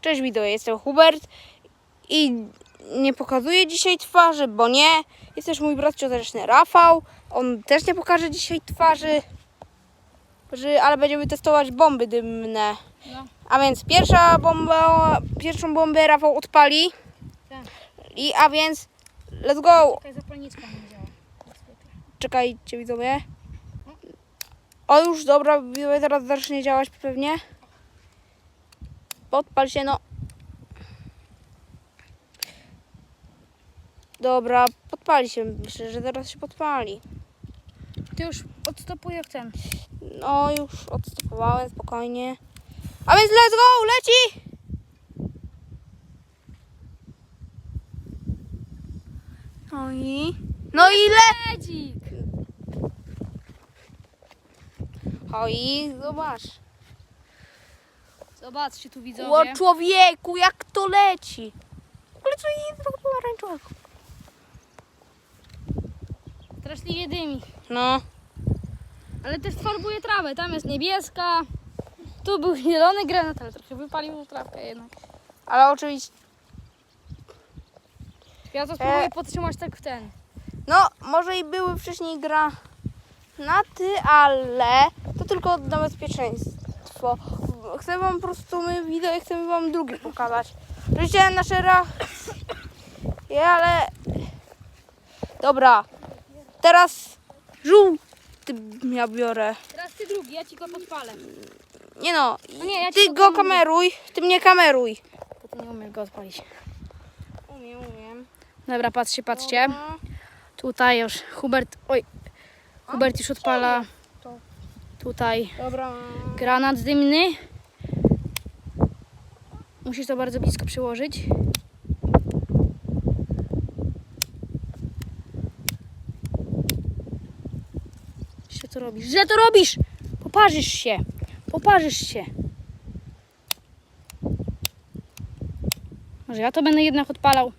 Cześć widzowie, jestem Hubert i nie pokazuję dzisiaj twarzy, bo nie. Jest też mój brat cioteczny Rafał. On też nie pokaże dzisiaj twarzy, że- ale będziemy testować bomby dymne. No. A więc pierwsza bomba, pierwszą bombę Rafał odpali. Tak. I a więc let's go! Taka zapalniczka nie działa. Czekajcie widzowie. O już dobra, widzowie teraz zacznie działać pewnie. Podpal się no. Dobra, podpali się. Myślę, że teraz się podpali. Ty już odstopuj jak ten. No już odstopowałem spokojnie. A więc let's go, leci! No i... No i le... Medzik! O i zobacz. Zobaczcie tu widzowie. O człowieku, jak to leci. Ale co jest pomarańczowego? Straszliwie dymi. No. Ale też farbuje trawę. Tam jest niebieska. Tu był zielony granat, ale trochę wypalił trawkę jednak. Ale oczywiście... Ja to spróbuję E. podtrzymać tak w ten. No, może i były wcześniej granaty, ale to tylko na bezpieczeństwo. Chcę wam po prostu, my wideo, chcemy wam drugi pokazać. Oczywiście nasze ra... Ja, ale... Dobra. Teraz żółty ja biorę. Teraz ty drugi, ja ci go podpalę. Nie no, No nie, ja ty go kameruj, ty mnie kameruj. Bo ty nie umiesz go odpalić. Umiem, umiem. Dobra, patrzcie, patrzcie. Tutaj już Hubert, oj, Hubert już odpala tutaj Dobra. granat dymny. Musisz to bardzo blisko przyłożyć. Źle to robisz, źle to robisz! Poparzysz się, poparzysz się. Może ja to będę jednak odpalał.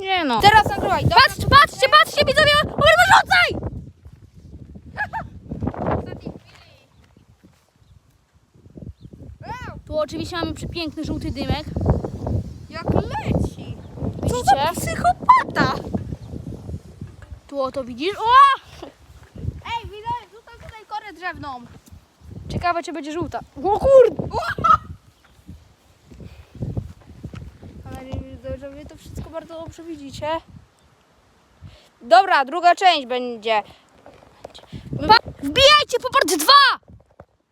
Nie no. Teraz nagrywaj. Patrz, patrzcie, patrzcie, widzowie! Hubert, wyrzucaj! Oczywiście mamy przepiękny żółty dymek. Jak leci. Co Widzicie? za psychopata. Tu o to widzisz? O! Ej, widać, rzucam tutaj korę drzewną. Ciekawe, czy będzie żółta. O kurde! Ale że wy to wszystko bardzo dobrze widzicie. Dobra, druga część będzie. Pa- wbijajcie po part 2!